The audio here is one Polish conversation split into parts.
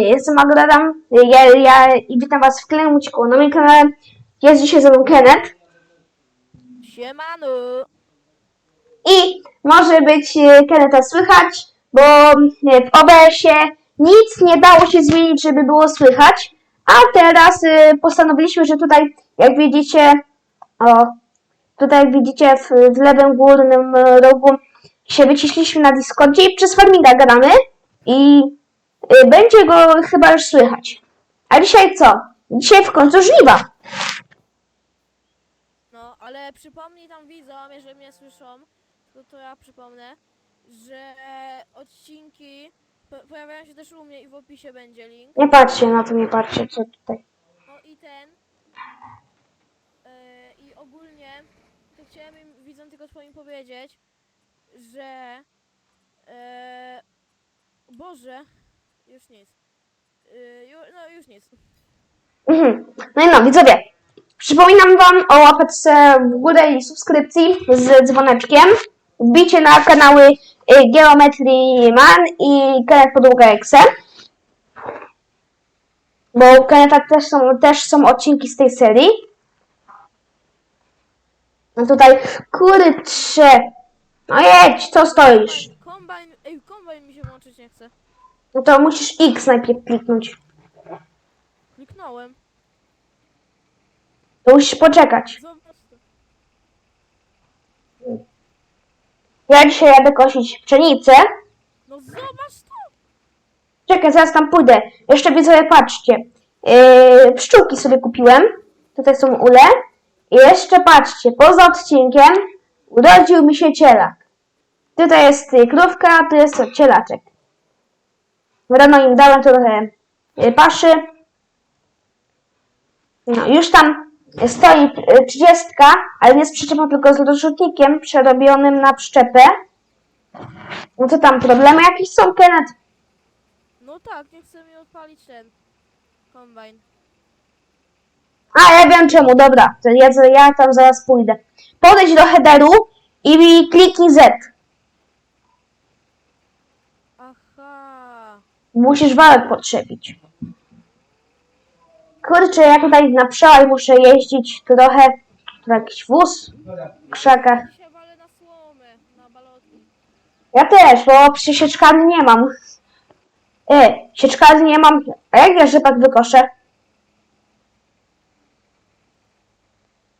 jestem Magdalena ja, ja, i witam was w kolejnym odcinku na moim kanale. Jest dzisiaj ze mną Kenneth Siemanu! i może być e, Kennetha słychać, bo e, w OBS-ie nic nie dało się zmienić, żeby było słychać, a teraz e, postanowiliśmy, że tutaj, jak widzicie, o, tutaj jak widzicie w, w lewym górnym rogu się wyciśliśmy na Discordzie i przez Farminga gadamy i będzie go chyba już słychać. A dzisiaj co? Dzisiaj w końcu żniwa. No, ale przypomnij tam widzom, jeżeli mnie słyszą, to, to ja przypomnę, że odcinki po, pojawiają się też u mnie i w opisie będzie link. Nie patrzcie na to, nie patrzcie, co tutaj. No i ten. Yy, I ogólnie to chciałem im, widzom tylko twoim powiedzieć, że. Yy, Boże, już nic. Yy, ju, no już nic. Mhm. No i no, widzowie. Przypominam wam o łapeczce w górę i subskrypcji z dzwoneczkiem. Wbijcie na kanały y, Geometry Man i Kenneth Podługa Exe. Bo u Kennetha też są, też są odcinki z tej serii. No tutaj, kurczę. No jedź, co stoisz? Kombajn, ej, kombajn mi się włączyć nie chce. No to musisz X najpierw kliknąć. Kliknąłem. To musisz poczekać. Zobacz to. Ja dzisiaj jadę kosić pszenicę. No zobacz to! Czekaj, zaraz tam pójdę. Jeszcze widzowie, patrzcie. Yy, pszczółki sobie kupiłem. Tutaj są ule. I jeszcze patrzcie, poza odcinkiem urodził mi się cielak. Tutaj jest y, krówka, tu jest cielaczek. Rano im dałem trochę y, paszy. No, już tam stoi y, 30, ale nie z przyczepą, tylko z rozrzutnikiem przerobionym na przyczepę. No to tam problemy jakieś są, Kenneth? No tak, nie chcę mi odpalić ten kombajn. A, ja wiem czemu, dobra. To ja, ja tam zaraz pójdę. Podejdź do headeru i kliknij Z. Aha. Musisz wałek potrzebić. Kurczę, ja tutaj na przełaj muszę jeździć trochę. Tu jakiś wóz w krzakach. Dzisiaj walę na słomę, na balotki. Ja też, bo przy sieczkarni nie mam. E, sieczkarni nie mam. A jak ja rzepak wykoszę?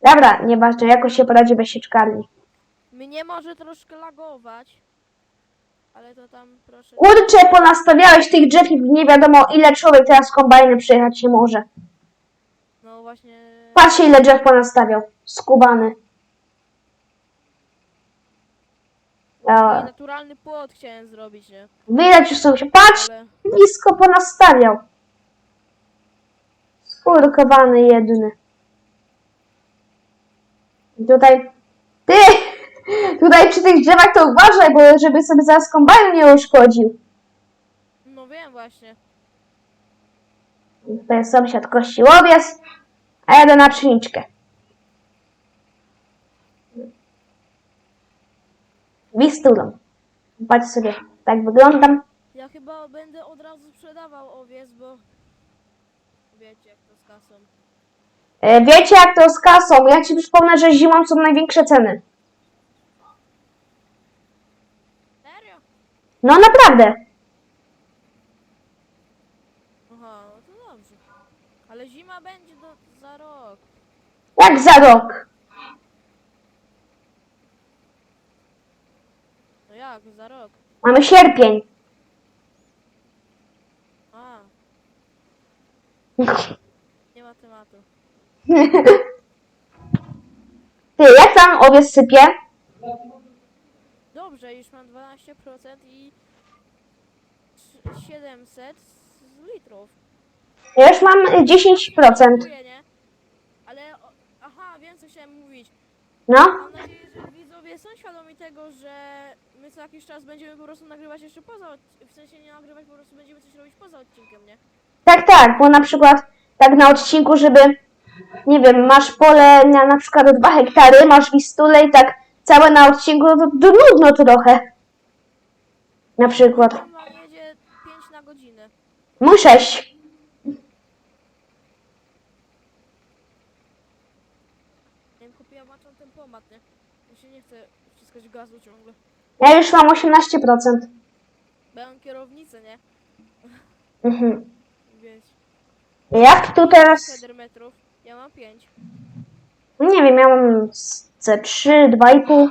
Dobra, nieważne, jakoś się poradzi bez sieczkarni. Mnie może troszkę lagować. Ale to tam proszę. Kurczę, ponastawiałeś tych drzew i nie wiadomo ile człowiek teraz kombajnem przejechać się może. No właśnie. Patrzcie ile drzew ponastawiał. Skubany. Taki E, naturalny płot chciałem zrobić, nie? widać już się. Patrz, Ale. blisko ponastawiał. Skurkowany jedny. I Tutaj. Ty! Tutaj przy tych drzewach to uważaj, bo żeby sobie zaraz kombajn nie uszkodził. No wiem właśnie. Tutaj jest sąsiad kościłowiec, a ja jadę na pszeniczkę. Wistulą. Patrz sobie, tak wyglądam. Ja chyba będę od razu sprzedawał owiec, bo. Wiecie jak to z kasą. E, Wiecie jak to z kasą? Ja ci przypomnę, że zimą są największe ceny. No naprawdę. Aha, no to dobrze. Ale zima będzie do, za rok. Jak za rok. No jak, za rok? Mamy sierpień. A, nie ma tematu. Ty, jak tam owiec sypie? Dobrze, już mam 12% i trz- 700 z litrów. Ja już mam y, 10%. Dziękuję, nie? Ale, o, aha, wiem co chciałem mówić. No, Mam nadzieję, że widzowie są świadomi tego, że my co jakiś czas będziemy po prostu nagrywać jeszcze poza odc- w sensie nie nagrywać, po prostu będziemy coś robić poza odcinkiem, nie? tak, tak, bo na przykład tak na odcinku, żeby, nie wiem, masz pole na na przykład 2 hektary, masz wistulę i tak całe na odcinku, no to, to nudno trochę. Na przykład. Kombajn jedzie 5 na godzinę. Mój sześć. Ja bym kupiła maczą tempomat, nie? Ja się nie chcę wciskać gazu ciągle. Ja już mam 18%. Bo ja mam kierownicę, nie? Mhm. Więc Jak tu teraz... 7 metrów. Ja mam 5. Nie wiem, ja mam C3, 2,5.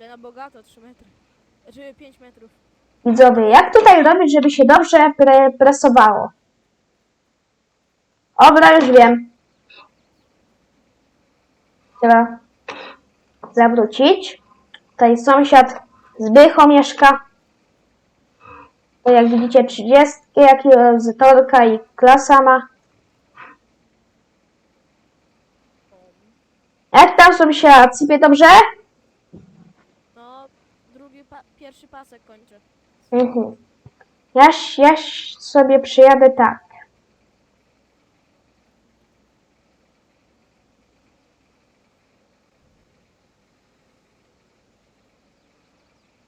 Ja na bogato 3 metry. Znaczy 5 metrów. Widzowie, jak tutaj robić, żeby się dobrze pre presowało? Dobra, już wiem. Trzeba zawrócić. Tutaj sąsiad Zbycho mieszka. To jak widzicie, 30, jaki torka i klasa ma. Jak tam sąsiad? Sypie dobrze? No, drugi, pa pierwszy pasek kończę. Mhm. Ja, ja sobie przyjadę tak.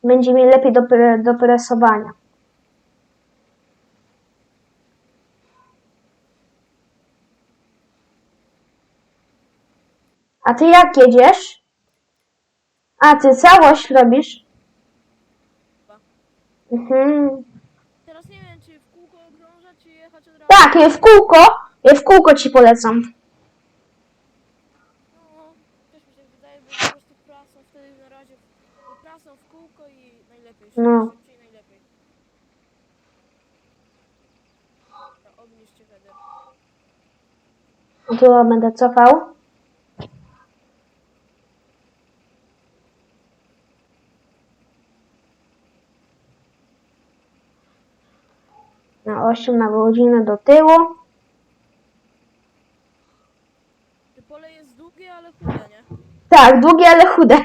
Będzie mi lepiej do, do presowania. A ty jak jedziesz? A ty całość robisz? Mhm. Teraz nie wiem, czy w kółko okrążać, czy jechać od razu. Tak, je w kółko, je w kółko ci polecam. No, też mi się wydaje, bo po prostu prasą wtedy na razie w- prasą w kółko i najlepiej. No. Szybciej najlepiej. To obniżcie header. Tu będę cofał. Na 8 na godzinę do tyłu. To pole jest długie, ale chude, nie? Tak, długie, ale chude.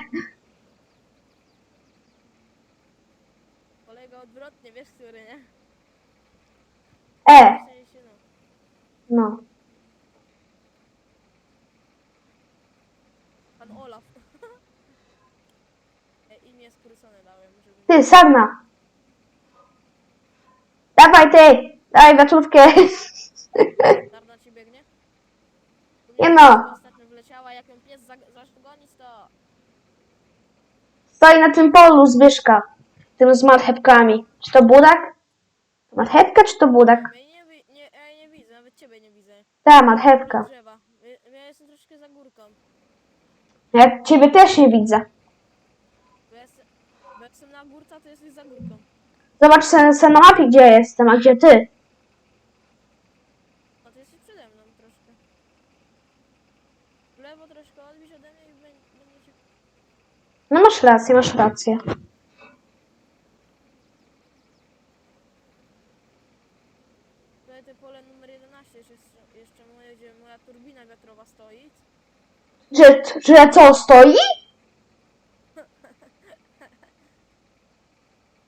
Kolega odwrotnie, wiesz który, nie? E, W sensie, no. no. Pan Olaf. E, Imię skrócone dałem, żeby... Ty, Sarna. Dawaj ty, Darna ci biegnie? Nie no. Ostatnio wleciała, jak ją pies zag- to... Stoi na tym polu Zbyszka. Tym z marchewkami. Czy to budak? Marchewka czy to budak? Ja nie, wi- nie, ja nie widzę, nawet ciebie nie widzę. Ta, marchewka. Drzewa. Ja, ja jestem troszkę za górką. Ja ciebie też nie widzę. Bo ja jestem, bo jak jestem na górce, to jesteś za górką. Zobacz se, se na mapie, gdzie ja jestem, a gdzie ty. No to jesteś przede mną troszkę. W lewo troszkę odbić ode mnie i bę- będzie ci... No masz rację, masz rację. Tutaj pole numer 11 jest jeszcze, jeszcze moje, gdzie moja turbina wiatrowa stoi. Że, że co, stoi?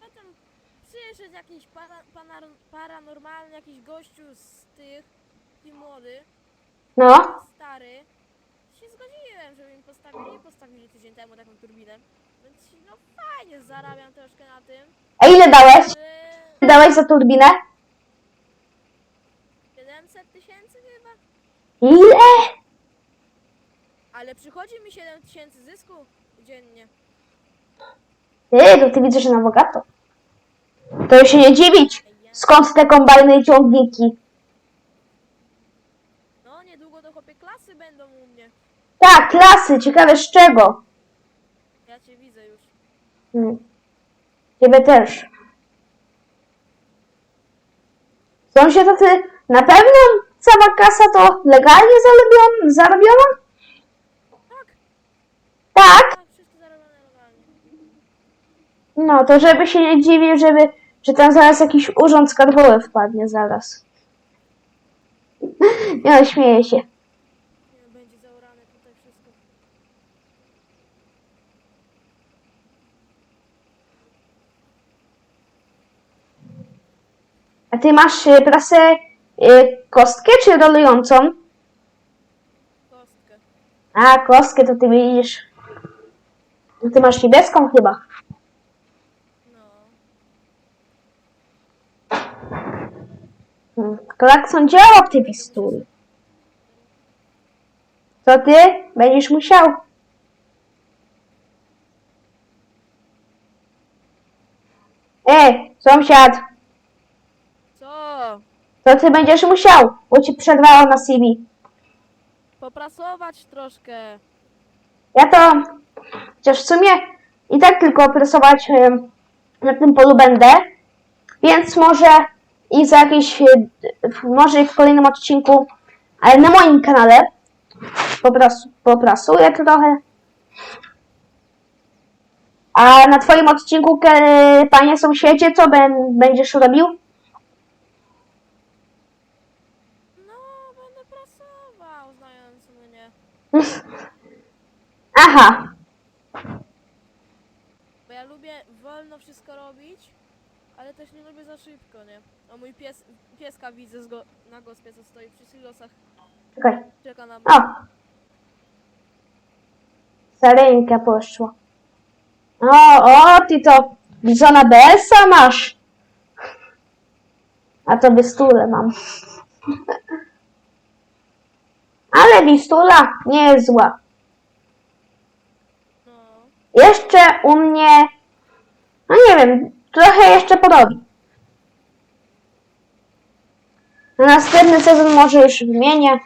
A tam przyszedł jakiś para, pana, paranormalny, jakiś gościu z tych, taki młody, No. stary. Się zgodziłem, żeby mi postawili, postawili tydzień temu taką turbinę. Więc no fajnie, zarabiam troszkę na tym. A ile dałeś? Yy, Dałeś za turbinę? 700 tysięcy chyba. Ile? Ale przychodzi mi 7 tysięcy zysku dziennie. Ty, to ty widzisz, że na bogato. To się nie dziwić. Skąd te kombajny i ciągniki? No niedługo to chłopie klasy będą u mnie. Tak, klasy, ciekawe z czego. Ja cię widzę już. Hmm. Ciebie też. Sąsiad, to ty na pewno cała kasa to legalnie zarobiona? zarobiona? Tak, Tak. tak, wszystko zarobione legalnie. No, to żeby się nie dziwił, żeby, że tam zaraz jakiś urząd skarbowy wpadnie zaraz. Nie no, śmieję się. A ty masz y, prasę e, kostkę czy rolującą? Kostkę. A, kostkę to ty widzisz. Ty masz niebieską chyba. No. Mm, Klakson działa w tej pistoli. To ty będziesz musiał. Ej, sąsiad! Co ty będziesz musiał? Bo ci przerwało na CV. Poprasować troszkę. Ja to, chociaż w sumie i tak tylko opracować em, na tym polu będę, więc może i za jakiś, e, może i w kolejnym odcinku, ale na moim kanale popras, poprasuję trochę. A na twoim odcinku, panie sąsiedzie, co bę- będziesz robił? No, będę prasował, znając mnie. Aha, Bo ja lubię wolno wszystko robić, ale też nie lubię za szybko, nie? A mój pies, pieska widzę z go, na gospie, co stoi przy silosach, czekaj. czeka na mnie. O! Sarenka poszła. O, o, ty to Bizona BS-a masz. A to Wistulę mam. Ale Wistula nie jest zła. Jeszcze u mnie, no nie wiem, trochę jeszcze porobi. Na następny sezon może już wymienię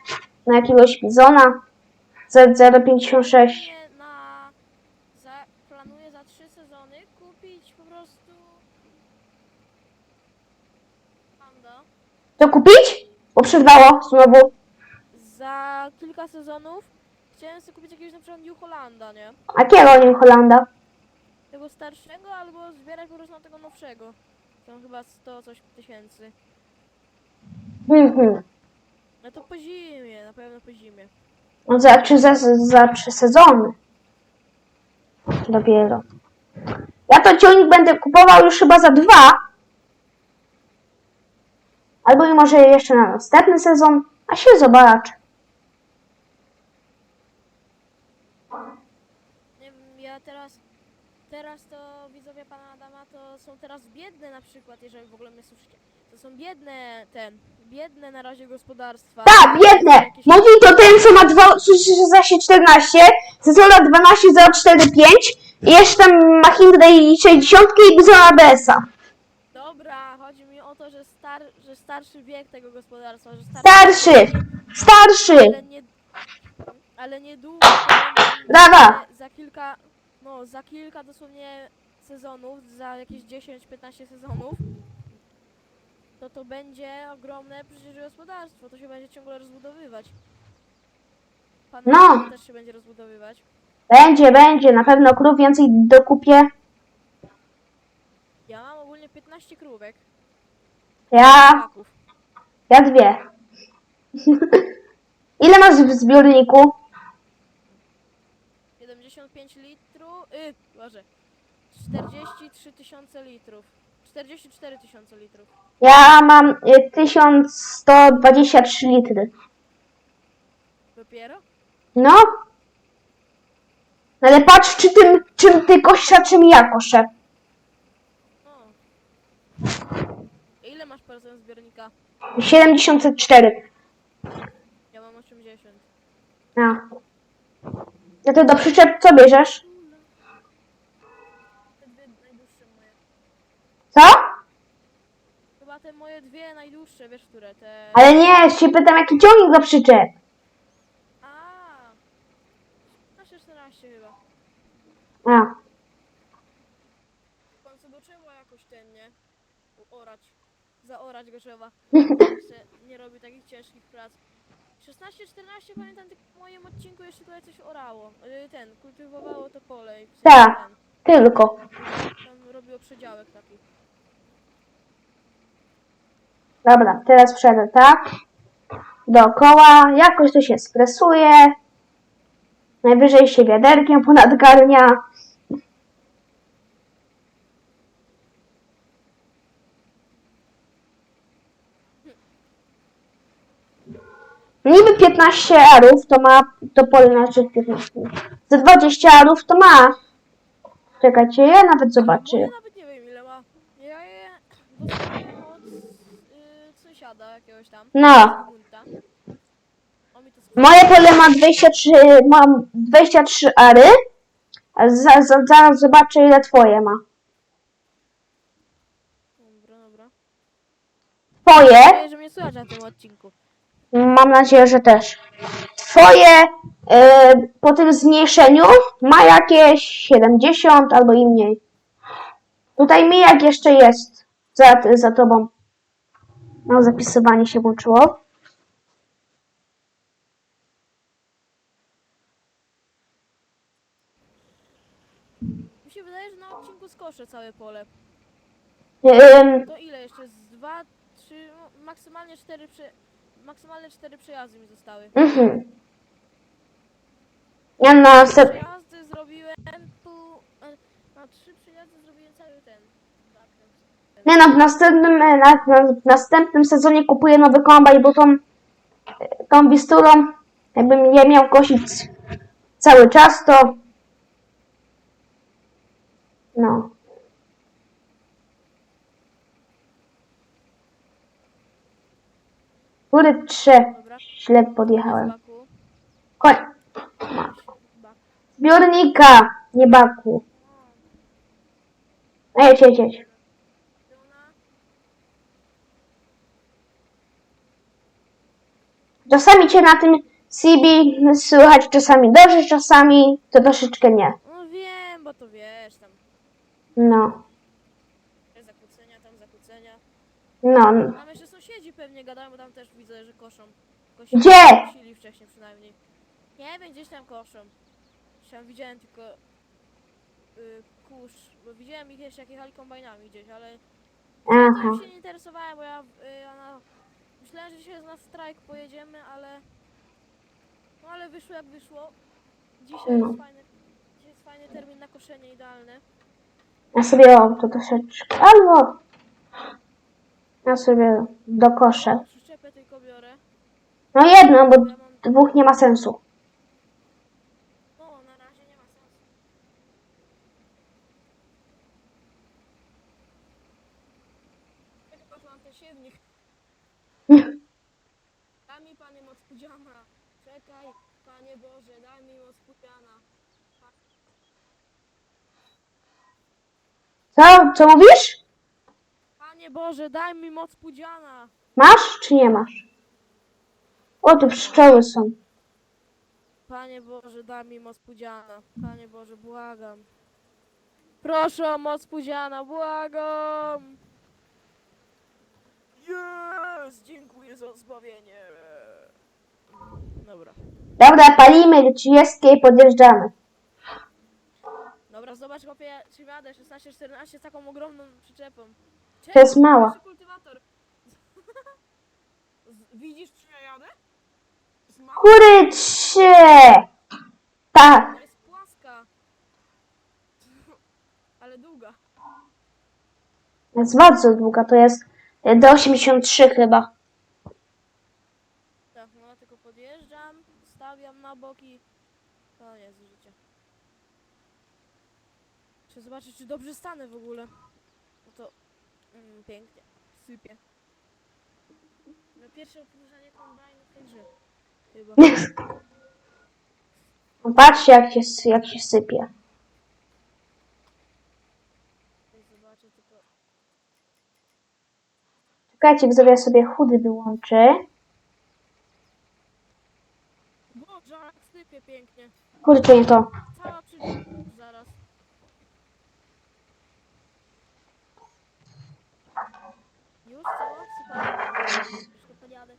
na jakiegoś Bizona Z056. nie na... Za, planuję za trzy sezony kupić po prostu... Panda. To kupić? Bo przerwało znowu. Za kilka sezonów chciałem sobie kupić jakiegoś na przykład New Hollanda, nie? A kiedy New Holanda? Tego starszego albo zbierać po prostu na tego nowszego. Tam chyba 100 coś tysięcy. Mhm. No to po zimie, na pewno po zimie. No Za trzy, za, za trzy sezony. Dopiero. Ja to ciągnik będę kupował już chyba za dwa. Albo i może jeszcze na następny sezon. A się zobaczy. Nie wiem, ja teraz, teraz to widzowie pana Adama to są teraz biedne na przykład, jeżeli w ogóle mnie słyszycie. To są biedne, ten, biedne na razie gospodarstwa. Tak, biedne! Jakieś- Mówi to ten, co ma 1614, Zezola 12045 i jeszcze tam ma Hyundai 60 i Bizona ABS-a. Dobra, chodzi mi o to, że, star, że starszy wiek tego gospodarstwa, że starszy... Starszy! Starszy! Ale nie, ale niedługo, powiem, Brawa! za kilka, no za kilka dosłownie sezonów, za jakieś 10-15 sezonów, to to będzie ogromne przecież gospodarstwo, to się będzie ciągle rozbudowywać. Pan No. też się będzie rozbudowywać. Będzie, będzie, na pewno krów więcej dokupię. Ja mam ogólnie 15 krówek, Ja, taków. ja dwie. Ile masz w zbiorniku? 75 litrów, y, Boże, 43 tysiące litrów, 44 tysiące litrów. Ja mam y, 1123 litry. Dopiero? No. Ale patrz, czy tym, czym ty kosza, czym ja koszę. O. Ile masz procent zbiornika? 74. Ja mam 80. No. No to do przyczep co bierzesz? Co? Chyba te moje dwie najdłuższe, wiesz które? Te... Ale nie, się pytam, jaki ciągnik do przyczep. A. Na 14 chyba. A. W końcu go trzeba jakoś ten, nie? Orać. Zaorać go trzeba. Jeszcze nie robi takich ciężkich prac. 16-14 pamiętam tylko w moim odcinku jeszcze tutaj coś orało. Y, Ten, kultywowało to pole. i Tak. ten, Tylko. Tam robiło przedziałek taki. Dobra, teraz przejdę tak. Dookoła. Jakoś to się stresuje. Najwyżej się wiaderkiem ponadgarnia. Niby 15 arów to ma, to pole znaczy 15. Za 20 arów to ma. Czekajcie, ja nawet zobaczę. Nawet nie wiem ile ma. Ja je dosłownie od, y, w sensie sąsiada jakiegoś tam. No. Gunta. On mi to sprzedał. Moje pole ma 23, mam 23 ary. A za, za, zaraz zobaczę ile twoje ma. Dobra, dobra. Twoje, Czuję, że mnie słychać na tym odcinku. mam nadzieję, że też. Twoje y, po tym zmniejszeniu ma jakieś 70 albo i mniej. Tutaj mi jak jeszcze jest za, za tobą. No, zapisywanie się włączyło. Mi się wydaje, że na odcinku skoszę całe pole. Ym, To ile jeszcze? Z dwa, trzy, no, maksymalnie cztery prze... Maksymalne cztery przejazdy mi zostały. mhm. Ja na następ... Przejazdy zrobiłem pół... e, Na trzy przejazdy zrobiłem cały ten no, w następnym, na, na, w następnym sezonie kupuję nowy kombajn, bo tą, tą bistulą, jakbym je miał kosić cały czas, to no. Góry trzy. Dobra. Źle podjechałem. Koń. Zbiornika, nie baku. A jedź, jedź, jedź. Pełna. Czasami cię na tym CB słychać, czasami dobrze, czasami to troszeczkę nie. No wiem, bo to wiesz, tam No, zakłócenia, tam zakłócenia. no. Tam jeszcze sąsiedzi pewnie gadają, bo tam też widzę, że koszą. Kosili, Gdzie? Kosili wcześniej przynajmniej. Nie wiem, gdzieś tam koszą. Tam widziałem tylko y, kurz, bo widziałem ich jeszcze jak jechali kombajnami gdzieś, ale ja Aha. tym się nie interesowałem, bo ja, y, ja na, myślałem, że dzisiaj na strajk pojedziemy, ale no ale wyszło jak wyszło. Dzisiaj No. jest fajny, dzisiaj jest fajny termin na koszenie idealny. Ja sobie o, to troszeczkę. Albo ja sobie dokoszę. Przyczepę tylko biorę. No jedno, bo dwóch nie ma sensu. No, na razie nie ma sensu. Ja chyba tu mam ten siewnik. Daj moc pudziana. Czekaj, panie Boże, daj mi moc pudziana. Co? Co mówisz? Panie Boże, daj mi moc pudziana. Masz czy nie masz? O, tu pszczoły są. Panie Boże, daj mi moc pudziana. Panie Boże, błagam. Proszę o moc pudziana, błagam. Jest! Dziękuję za zbawienie. Dobra. Dobra, palimy do 30 i podjeżdżamy. Dobra, zobacz chłopie, czy jadę 16-14 z taką ogromną przyczepą. To jest mała. Jeszcze kultywator. Z- Widzisz, czy ja jadę? Jest mała, Kurycie! Tak. to jest płaska. Ale długa. Jest bardzo długa, to jest do 83 chyba. Tak, no tylko podjeżdżam, na boki. Koniec życia. Chcę zobaczyć, czy dobrze stanę w ogóle. No to mm, pięknie, sypie. Na pierwsze obsłużanie kombajnu w tej grze. Chyba. Patrzcie jak się, jak się sypie. Zobaczę tylko. Czekajcie, widzowie, ja sobie chudy wyłączę. Boże, jak sypie pięknie. Kurczę, to. Podjadę.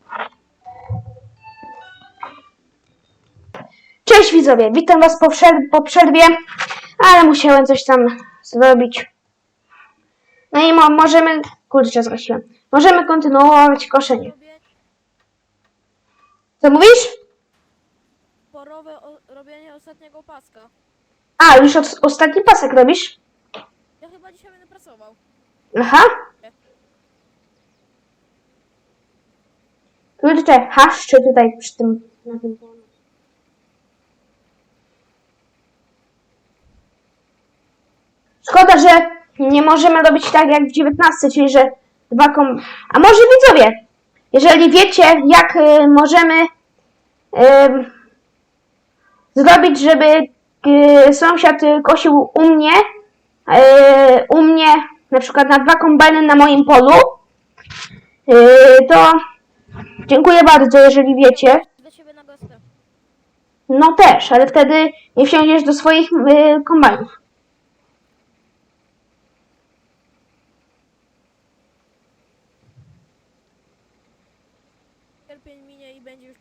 Cześć widzowie, witam was po, po przerwie, ale musiałem coś tam zrobić. No i mo- możemy, kurczę, zgasiłem. Możemy kontynuować koszenie. Co mówisz? Robienie ostatniego paska. A, już od, ostatni pasek robisz? Ja chyba dzisiaj będę pracował. Aha. Kurczę, haszczy tutaj przy tym, na tym polu. Szkoda, że nie możemy robić tak jak w 19, czyli że dwa kom... A może widzowie, jeżeli wiecie, jak y, możemy ym, zrobić, żeby y, sąsiad kosił u mnie, y, u mnie na przykład na dwa kombajny na moim polu, y, to dziękuję bardzo, jeżeli wiecie. Na gospę. No też, ale wtedy nie wsiądziesz do swoich kombajnów. Sierpień minie i będzie już...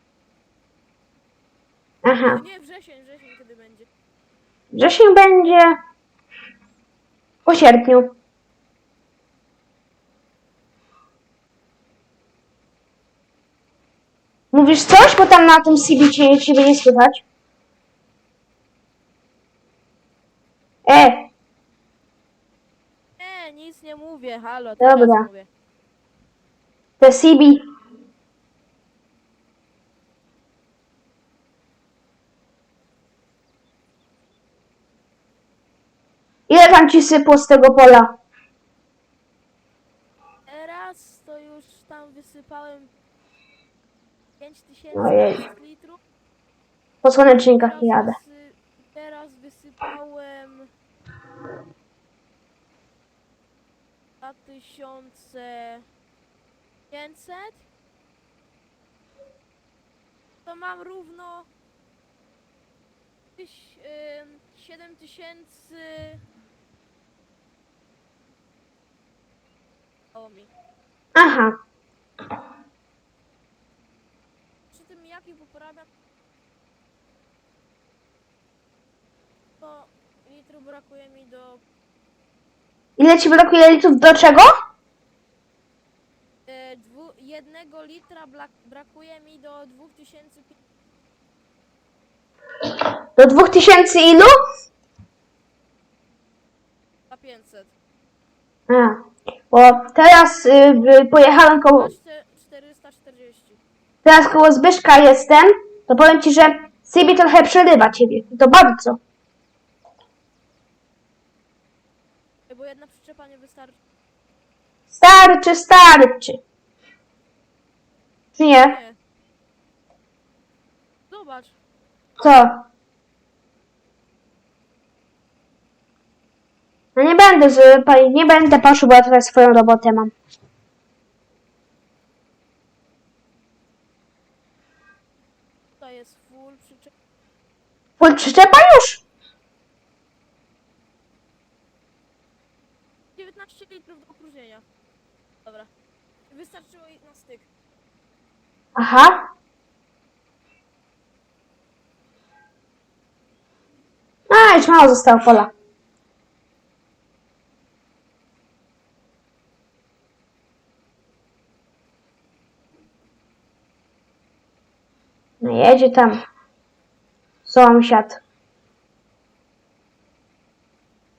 Aha. Nie, wrzesień, wrzesień kiedy będzie. Wrzesień będzie po sierpniu. Mówisz coś, bo tam na tym CB cię, ciebie nie słychać? E, Nie, nic nie mówię, halo, Dobra. teraz mówię. te CB. Tam ci sypło z tego pola? Teraz to już tam wysypałem 5000 Ojej. litrów. Po słonecznikach Teraz, jadę. wysy- teraz wysypałem 2500 to mam równo tyś- ym, 7000 mi. Aha, Przy tym jaki poprawia to litru brakuje mi do ile ci brakuje litrów do czego? e, dwu, jednego litra bla, brakuje mi do 2500 Do 2000 ilu? 500. A, bo teraz y, pojechałem koło, Masz te 440. teraz koło Zbyszka jestem, to powiem ci, że CB trochę przerywa ciebie. To bardzo. Bo jedna przyczepa nie wystarczy. Starczy, starczy. Czy nie? Nie. Zobacz. Co? No nie będę, z, nie będę patrzył, bo ja teraz swoją robotę mam. Tutaj jest full przyczep. Full przyczepa już? 19 litrów do opróżnienia. Dobra. Wystarczyło i na styk. Aha. A, już mało zostało pola. No jedzie tam sąsiad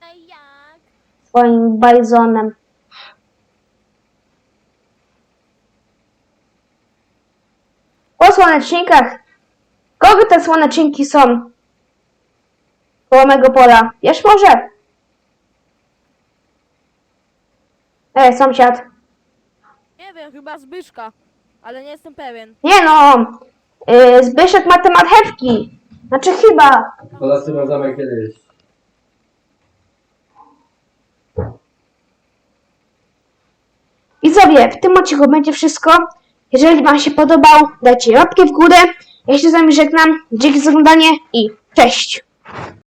Ej jak? swoim bajzonem. Po słonecznikach. Kogo te słoneczniki są? Koło mego pola. Wiesz może? E, sąsiad. Nie wiem, chyba Zbyszka. Ale nie jestem pewien. Nie no. Y, Zbyszek ma te marchewki. Znaczy chyba. To zasypam zamek kiedyś. Widzowie, w tym odcinku będzie wszystko. Jeżeli Wam się podobał, dajcie łapkę w górę. Ja się z Wami żegnam. Dzięki za oglądanie i cześć.